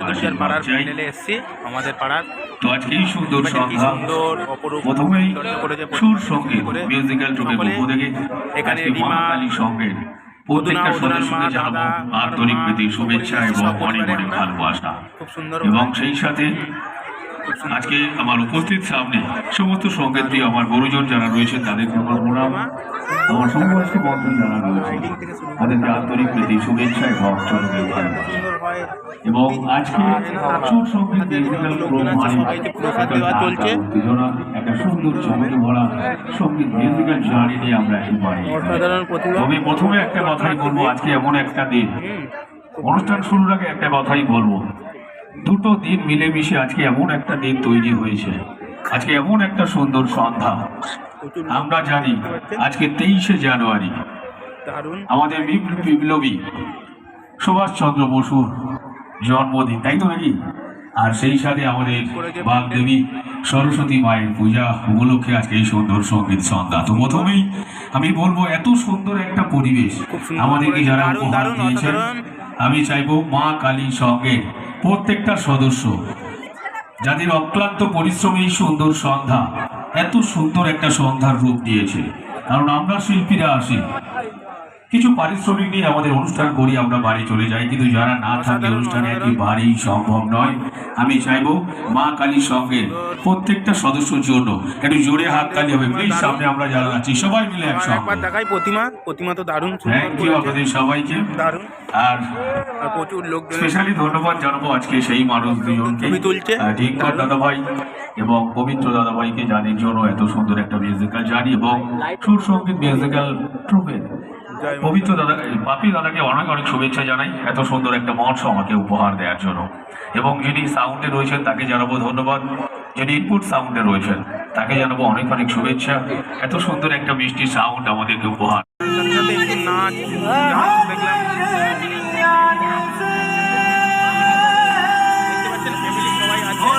পাড়ার এসেছি আমাদের পাড়ার। তো আজকে এই সুন্দর সন্ধ্যা। সুন্দর অপরূপ প্রথমেই সুর সংগীত মিউজিক্যাল পক্ষ থেকে এখানে মহাকালী সঙ্গের প্রত্যেকটা সদস্যকে জানাব আন্তরিক প্রীতি শুভেচ্ছা এবং অনেক অনেক ভালোবাসা। এবং সেই সাথে আজকে আমার উপস্থিত সামনে সমস্ত সংগীত প্রিয় আমার গুরুজন যারা রয়েছেন তাদেরকে আমার প্রণাম। আমার বন্ধু যারা রয়েছেন তাদেরকে আন্তরিক প্রীতি শুভেচ্ছা এবং চরণে ভালোবাসা। এবং আজকে সুর সংগীত মিউজিক্যাল প্রোগ্রাম সবাইকে প্রসাদ দেওয়া চলছে। একটা সুন্দর চমকে ভরা সংগীত মিউজিক্যাল জার্নি নিয়ে আমরা একেবারে অসাধারণ তবে প্রথমে একটা কথাই বলব আজকে এমন একটা দিন। অনুষ্ঠান শুরুর আগে একটা কথাই বলব। দুটো দিন মিলেমিশে আজকে এমন একটা দিন তৈরি হয়েছে। আজকে এমন একটা সুন্দর সন্ধ্যা। আমরা জানি আজকে তেইশে জানুয়ারি। আমাদের বিপ্ল- বিপ্লবী সুভাষচন্দ্র বসুর জন্মদিন তাই তো নাকি? আর সেই সাথে আমাদের বাগদেবী সরস্বতী মায়ের পূজা উপলক্ষে আজকে এই সুন্দর সংগীত সন্ধ্যা। তো প্রথমেই আমি বলব এত সুন্দর একটা পরিবেশ আমাদেরকে যারা উপহার দিয়েছেন আমি চাইব মা কালী সঙ্গের প্রত্যেকটা সদস্য যাদের অক্লান্ত পরিশ্রমী এই সুন্দর সন্ধ্যা এত সুন্দর একটা সন্ধ্যার রূপ দিয়েছে। কারণ আমরা শিল্পীরা আসি কিছু পারিশ্রমিক নিয়ে আমাদের অনুষ্ঠান করি আমরা বাড়ি চলে যাই। কিন্তু যারা না থাকে অনুষ্ঠানে। একেবারেই সম্ভব নয়। আমি চাইব মা কালীর সঙ্গে প্রত্যেকটা সদস্যর জন্য একটু জোরে হাত তালি হবে। প্লিজ সামনে আমরা যারা আছি সবাই মিলে একসঙ্গে। দেখাই প্রতিমা। প্রতিমা তো দারুণ থ্যাংক ইউ আপনাদের সবাইকে। দারুণ। আর প্রচুর লোক স্পেশালি ধন্যবাদ জানাব আজকে সেই মানুষ দুজনকে। তুলছে। আহ, দাদা ভাই এবং পবিত্র দাদা ভাইকে যাদের জন্য এত সুন্দর একটা মিউজিক্যাল জানি এবং সুর সংগীত মিউজিক্যাল ট্রুপের। পবিত্র দাদা বাপি দাদাকে অনেক অনেক শুভেচ্ছা জানাই। এত সুন্দর একটা মঞ্চ আমাকে উপহার দেওয়ার জন্য। এবং যিনি সাউন্ডে রয়েছেন তাকে জানাব ধন্যবাদ। যিনি ইনপুট সাউন্ডে রয়েছেন তাকে জানাব অনেক অনেক শুভেচ্ছা। এত সুন্দর একটা মিষ্টি সাউন্ড আমাদেরকে উপহার। ফ্যামিলি সবাই আছে।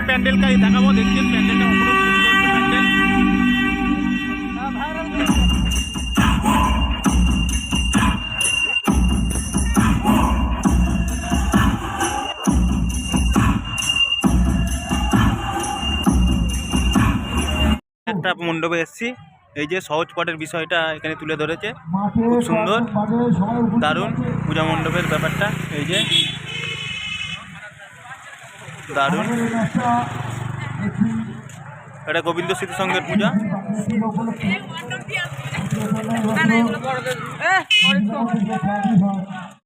আবার একবার প্যান্ডেলটা দেখাবো দেখছেন প্যান্ডেলটা একটা মণ্ডপে এসেছি। এই যে সহজ পাঠের বিষয়টা এখানে তুলে ধরেছে। খুব সুন্দর, দারুণ পূজা মণ্ডপের ব্যাপারটা। এই যে দারুণ। এটা গোবিন্দ স্মৃতি সঙ্গের পূজা